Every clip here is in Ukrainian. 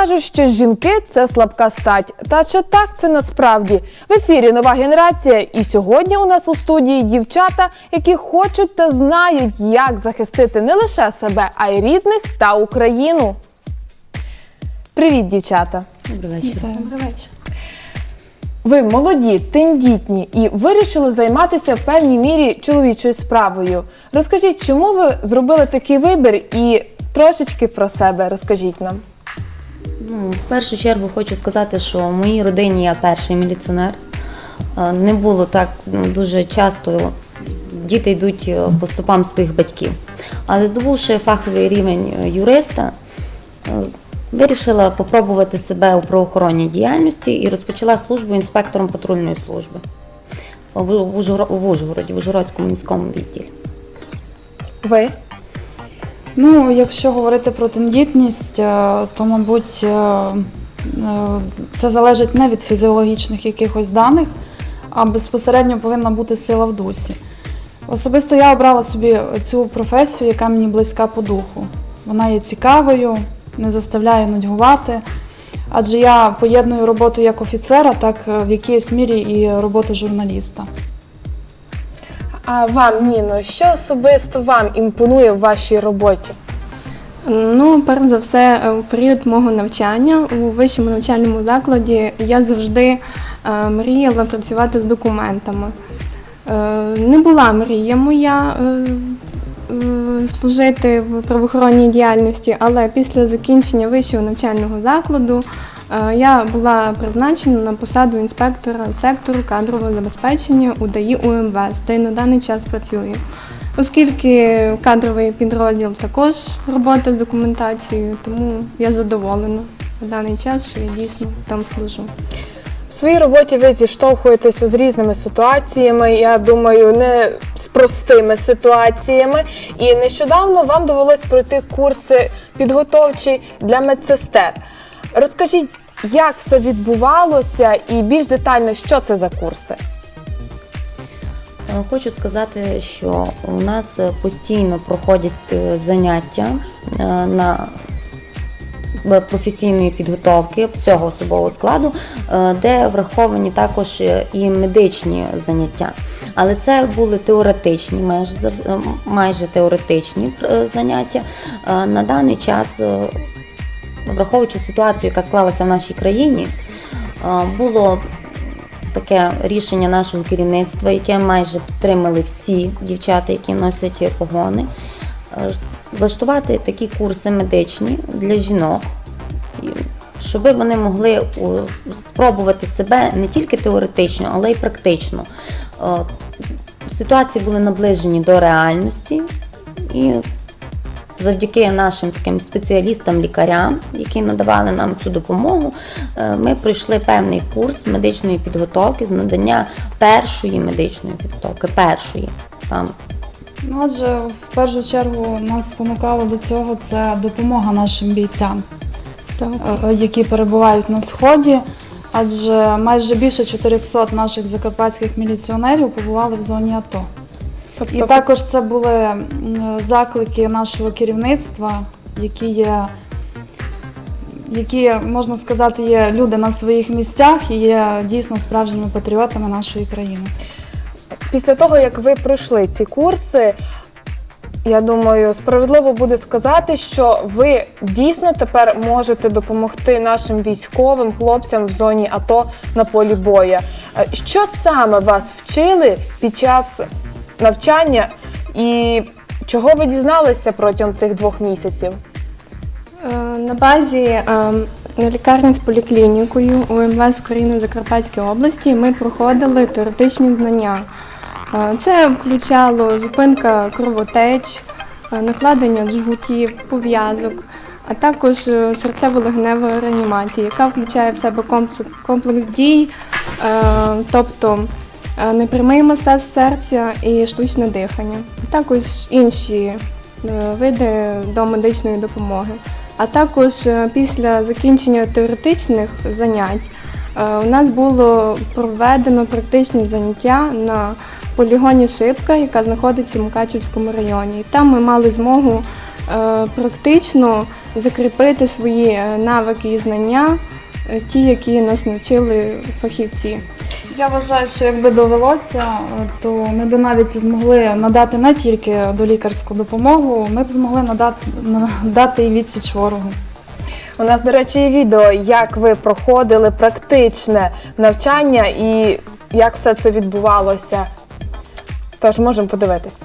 Кажуть, що жінки це слабка стать. Та чи так це насправді? В ефірі нова генерація. І сьогодні у нас у студії дівчата, які хочуть та знають, як захистити не лише себе, а й рідних та Україну. Привіт, дівчата! Добрий вечір. Добрий вечір. Ви молоді, тендітні і вирішили займатися в певній мірі чоловічою справою. Розкажіть, чому ви зробили такий вибір і трошечки про себе розкажіть нам. Ну, в першу чергу хочу сказати, що в моїй родині я перший міліціонер. Е, Не було так ну, дуже часто. Діти йдуть е, по стопам своїх батьків. Але здобувши фаховий рівень е, юриста, вирішила попробувати себе у правоохоронній діяльності і розпочала службу інспектором патрульної служби в Ужгороді, в Ужгородському міському відділі. Ви? Ну, якщо говорити про тендітність, е, то, мабуть, е, е, це залежить не від фізіологічних якихось даних, а безпосередньо повинна бути сила в дусі. Особисто я обрала собі цю професію, яка мені близька по духу. Вона є цікавою, не заставляє нудьгувати. Адже я поєдную роботу як офіцера, так в якійсь мірі і роботу журналіста. А вам, Ніно, що особисто вам імпонує в вашій роботі? Ну, перш за все, е, у період мого навчання у вищому навчальному закладі я завжди е, мріяла працювати з документами. Е, не була мрія моя служити в правоохоронній діяльності, але після закінчення вищого навчального закладу я була призначена на посаду інспектора сектору кадрового забезпечення УДАІ УМВС, де й на даний час працюю. Оскільки кадровий підрозділ також робота з документацією, тому я задоволена на даний час, що я дійсно там служу. В своїй роботі ви зіштовхуєтеся з різними ситуаціями. Я думаю, не з простими ситуаціями. І нещодавно вам довелось пройти курси підготовчі для медсестер. Розкажіть, як все відбувалося, і більш детально, що це за курси? Е, Хочу сказати, що у нас постійно проходять е, заняття е, на професійної підготовки всього особового складу, де враховані також і медичні заняття. Але це були теоретичні, майже майже теоретичні заняття. На даний час, враховуючи ситуацію, яка склалася в нашій країні, е, було таке рішення нашого керівництва, яке майже підтримали всі дівчата, які носять погони, е, влаштувати такі курси медичні для жінок, щоб вони могли спробувати себе не тільки теоретично, але й практично. Е, Ситуації були наближені до реальності і завдяки нашим таким спеціалістам, лікарям, які надавали нам цю допомогу, е, ми пройшли певний курс медичної підготовки з надання першої медичної підготовки. Першої там Ну, адже в першу чергу нас спонукало до цього це допомога нашим бійцям, Так. е, які перебувають на сході. Адже майже більше 400 наших закарпатських міліціонерів побували в зоні АТО. Тобто, І також це були заклики нашого керівництва, які є, які, можна сказати, є люди на своїх місцях і є дійсно справжніми патріотами нашої країни. після того, як ви пройшли ці курси, я думаю, справедливо буде сказати, що ви дійсно тепер можете допомогти нашим військовим хлопцям в зоні АТО на полі боя. Е, Що саме вас вчили під час навчання і чого ви дізналися протягом цих двох місяців? Е, На базі е, лікарні з поліклінікою УМВС України в Закарпатській області ми проходили теоретичні знання. Е, Це включало зупинка кровотеч, е, накладення джгутів, пов'язок, а також серцево-легенева реанімація, яка включає в себе комплекс, дій, тобто непрямий масаж серця і штучне дихання, також інші е, види до медичної допомоги. А також е, після закінчення теоретичних занять е, у нас було проведено практичні заняття на полігоні Шипка, яка знаходиться в Мукачівському районі. І там ми мали змогу е, практично закріпити свої е, навики і знання, е, ті, які нас навчили фахівці. Я вважаю, що якби довелося, то ми б навіть змогли надати не тільки долікарську допомогу, ми б змогли надати, надати і відсіч ворогу. У нас, до речі, є відео, як ви проходили практичне навчання і як все це відбувалося. Тож можемо подивитись.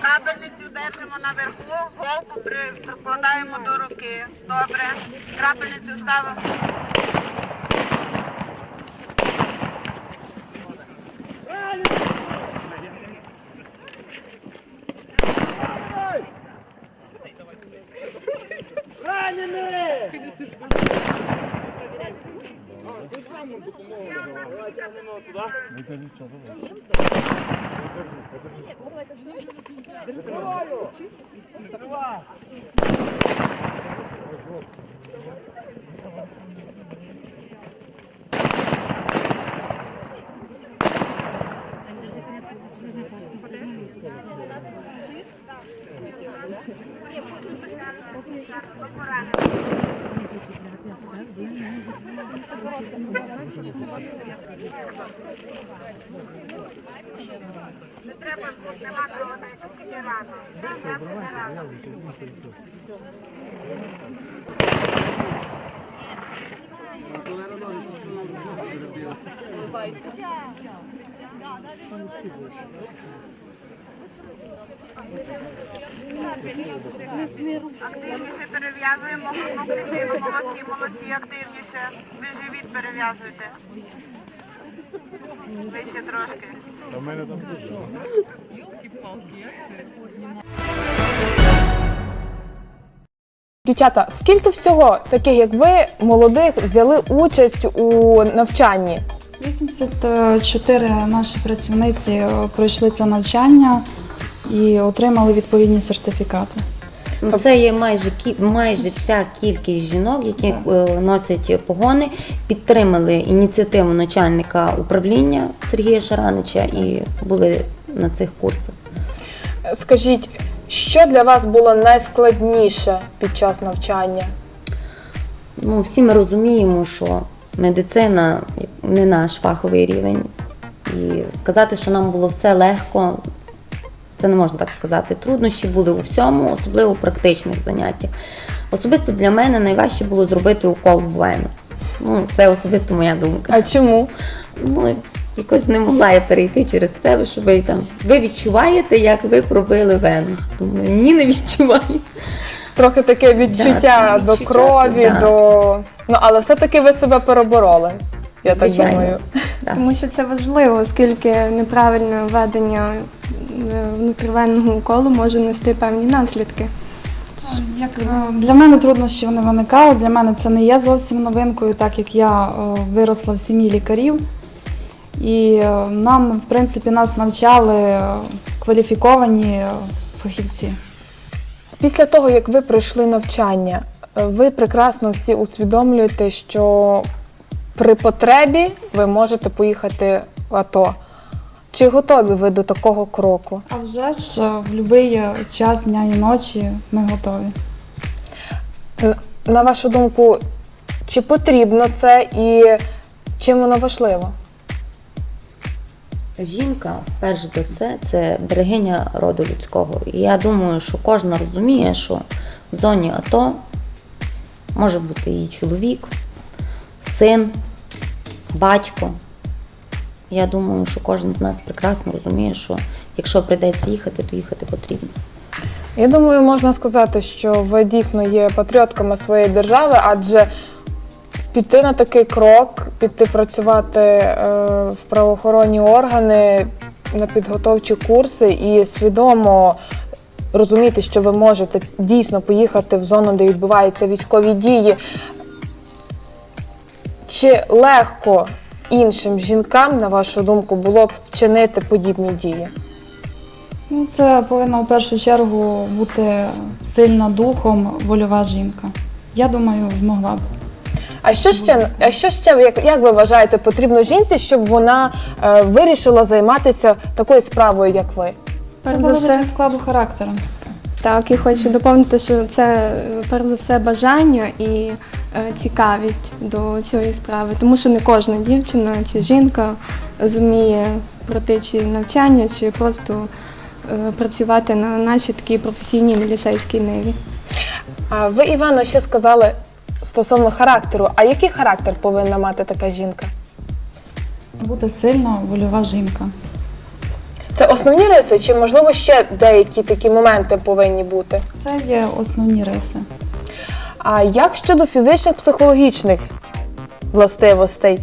Крапельницю держимо наверху, голку при- прикладаємо до руки. Добре. Крапельницю ставимо. Gracias. Не треба кровотечі, тільки рано. Активніше перев'язуємо. Молодці, молодці, активніше. Ви живіт перев'язуйте. Вище трошки. Дівчата, скільки всього таких, як ви, молодих, взяли участь у навчанні? 84 наші працівниці пройшли це навчання і отримали відповідні сертифікати. Ну, Це є майже кі- майже вся кількість жінок, які е, носять погони, підтримали ініціативу начальника управління Сергія Шаранича і були на цих курсах. Скажіть, що для вас було найскладніше під час навчання? Ну, всі ми розуміємо, що медицина не наш фаховий рівень. І сказати, що нам було все легко, це не можна так сказати. Труднощі були у всьому, особливо в практичних заняттях. Особисто для мене найважче було зробити укол в вену. Ну, це особисто моя думка. А чому? Ну, якось не могла я перейти через себе, щоб ви там. Ви відчуваєте, як ви пробили вену. Думаю, ні, не відчуваю. Трохи таке відчуття Да, до відчуття, крові, да. до. Ну, але все-таки ви себе перебороли. Я Звичайно. так думаю. Так. Тому що це важливо, оскільки неправильне введення е, внутривенного уколу може нести певні наслідки. Як е, для мене труднощів не виникало. Для мене це не є зовсім новинкою, так як я е, виросла в сім'ї лікарів. І е, нам, в принципі, нас навчали е, кваліфіковані е, фахівці. Після того, як ви пройшли навчання, е, ви прекрасно всі усвідомлюєте, що при потребі ви можете поїхати в АТО. Чи готові ви до такого кроку? А вже ж е, в будь-який час дня і ночі ми готові. На вашу думку, чи потрібно це і чим воно важливо? Жінка, перш за все, це берегиня роду людського. І я думаю, що кожна розуміє, що в зоні АТО може бути і чоловік, син, батько. Я думаю, що кожен з нас прекрасно розуміє, що якщо прийдеться їхати, то їхати потрібно. Я думаю, можна сказати, що ви дійсно є патріотками своєї держави, адже піти на такий крок, піти працювати е, в правоохоронні органи на підготовчі курси і свідомо розуміти, що ви можете дійсно поїхати в зону, де відбуваються військові дії. Чи легко іншим жінкам, на вашу думку, було б вчинити подібні дії? Ну, це повинна в першу чергу бути сильна духом, вольова жінка. Я думаю, змогла б. А що ще, а що ще як, як ви вважаєте, потрібно жінці, щоб вона е, вирішила займатися такою справою, як ви? Це Перш за залежить все, від складу характеру. Так, і хочу доповнити, що це перш за все бажання і цікавість до цієї справи, тому що не кожна дівчина чи жінка зуміє пройти чи навчання, чи просто е, працювати на нашій такій професійній міліцейській ниві. А ви, Івано, ще сказали стосовно характеру. А який характер повинна мати така жінка? Бути сильна, вольова жінка. Це основні риси, чи можливо ще деякі такі моменти повинні бути? Це є основні риси. А як щодо фізичних психологічних властивостей?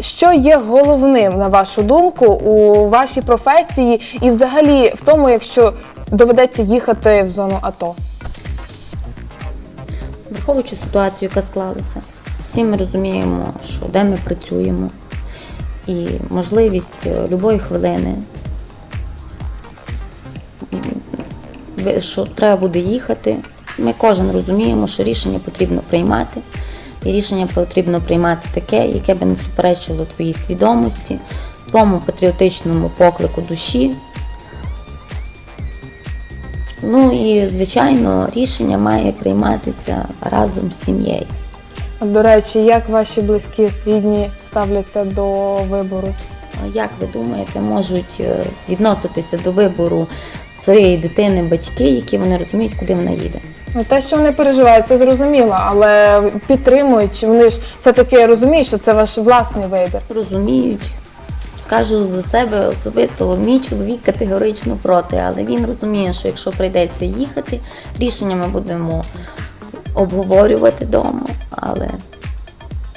Що є головним, на вашу думку, у вашій професії і взагалі в тому, якщо доведеться їхати в зону АТО? Враховуючи ситуацію, яка склалася, всі ми розуміємо, що де ми працюємо, і можливість е, любої хвилини, що треба буде їхати. Ми кожен розуміємо, що рішення потрібно приймати. І рішення потрібно приймати таке, яке би не суперечило твоїй свідомості, твоєму патріотичному поклику душі. Ну і, звичайно, рішення має прийматися разом з сім'єю. До речі, як ваші близькі рідні ставляться до вибору? Як ви думаєте, можуть е, відноситися до вибору своєї дитини батьки, які вони розуміють, куди вона їде? Ну, те, що вони переживають, це зрозуміло, але підтримують, чи вони ж все-таки розуміють, що це ваш власний вибір. Розуміють. Скажу за себе особисто, мій чоловік категорично проти, але він розуміє, що якщо прийдеться їхати, рішення ми будемо обговорювати вдома. Але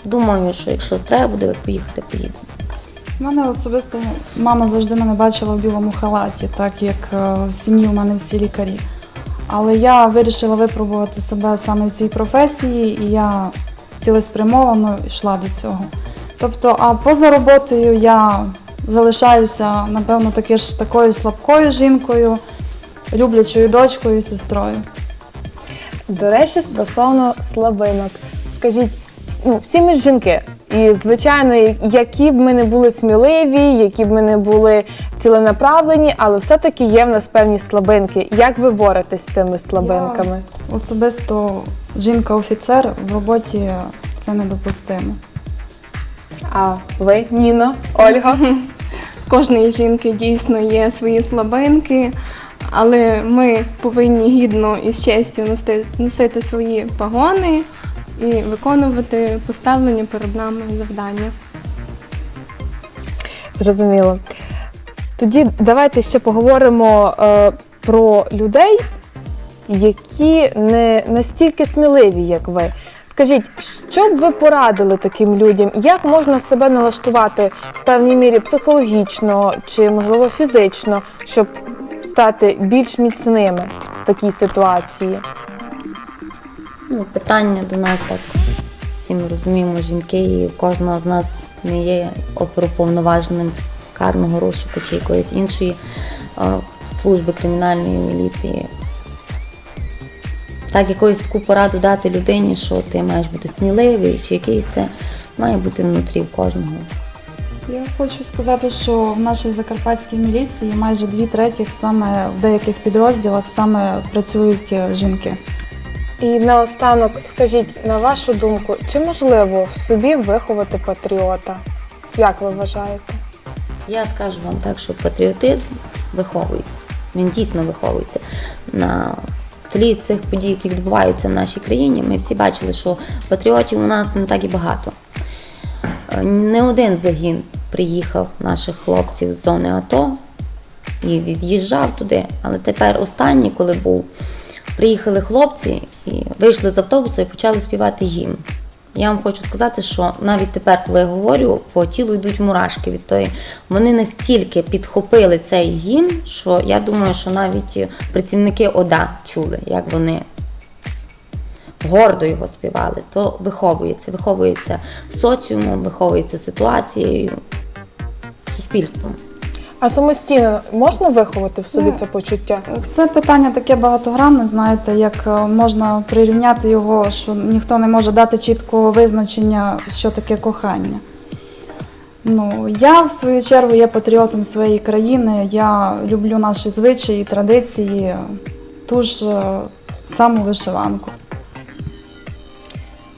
думаю, що якщо треба буде поїхати, поїдемо. У мене особисто мама завжди мене бачила в білому халаті, так як е, в сім'ї у мене всі лікарі. Але я вирішила випробувати себе саме в цій професії, і я цілеспрямовано йшла до цього. Тобто, а поза роботою я залишаюся, напевно, таки ж такою слабкою жінкою, люблячою дочкою і сестрою. До речі, стосовно слабинок, скажіть, ну всі ми жінки, і звичайно, які б ми не були сміливі, які б ми не були ціленаправлені, але все-таки є в нас певні слабинки. Як ви боретесь з цими слабинками? Особисто жінка-офіцер в роботі це недопустимо. А ви, Ніно, Ольга? Кожної жінки дійсно є свої слабинки. але ми повинні гідно і з честю носити, носити свої погони і виконувати поставлені перед нами завдання. Зрозуміло. Тоді давайте ще поговоримо е, про людей, які не настільки сміливі, як ви. Скажіть, що б ви порадили таким людям? Як можна себе налаштувати в певній мірі психологічно чи, можливо, фізично, щоб стати більш міцними в такій ситуації? Ну, питання до нас так. Всі розуміємо, жінки, і кожного з нас не є оперуповноваженим карного розшуку чи якоїсь іншої служби кримінальної міліції. Так, якусь таку пораду дати людині, що ти маєш бути сміливий, чи якийсь це має бути внутрі в кожного. Я хочу сказати, що в нашій закарпатській міліції майже дві третіх саме в деяких підрозділах саме працюють е, жінки. І наостанок, скажіть, на вашу думку, чи можливо в собі виховати патріота? Як ви вважаєте? Я скажу вам так, що патріотизм виховується. Він дійсно виховується. На тлі цих подій, які відбуваються в нашій країні, ми всі бачили, що патріотів у нас не так і багато. Не один загін приїхав наших хлопців з зони АТО і від'їжджав туди. Але тепер останній, коли був, приїхали хлопці і вийшли з автобуса і почали співати гімн. Я вам хочу сказати, що навіть тепер, коли я говорю, по тілу йдуть мурашки від тої. Вони настільки підхопили цей гімн, що я думаю, що навіть працівники ОДА чули, як вони гордо його співали. То виховується, виховується соціумом, виховується ситуацією, суспільством. А самостійно можна виховати в собі це почуття? Це питання таке багатогранне, знаєте, як е, можна прирівняти його, що ніхто не може дати чіткого визначення, що таке кохання. Ну, я в свою чергу є патріотом своєї країни. Я люблю наші звичаї, традиції, ту ж е, саму вишиванку.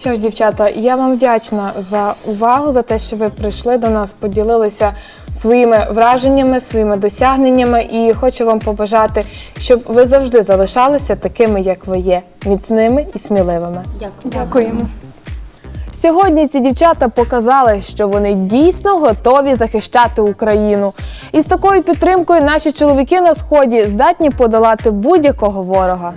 Що ж, дівчата, я вам вдячна за увагу, за те, що ви прийшли до нас, поділилися своїми враженнями, своїми досягненнями, і хочу вам побажати, щоб ви завжди залишалися такими, як ви є, міцними і сміливими. Дякую. Дякуємо. Сьогодні ці дівчата показали, що вони дійсно готові захищати Україну. І з такою підтримкою наші чоловіки на сході здатні подолати будь-якого ворога.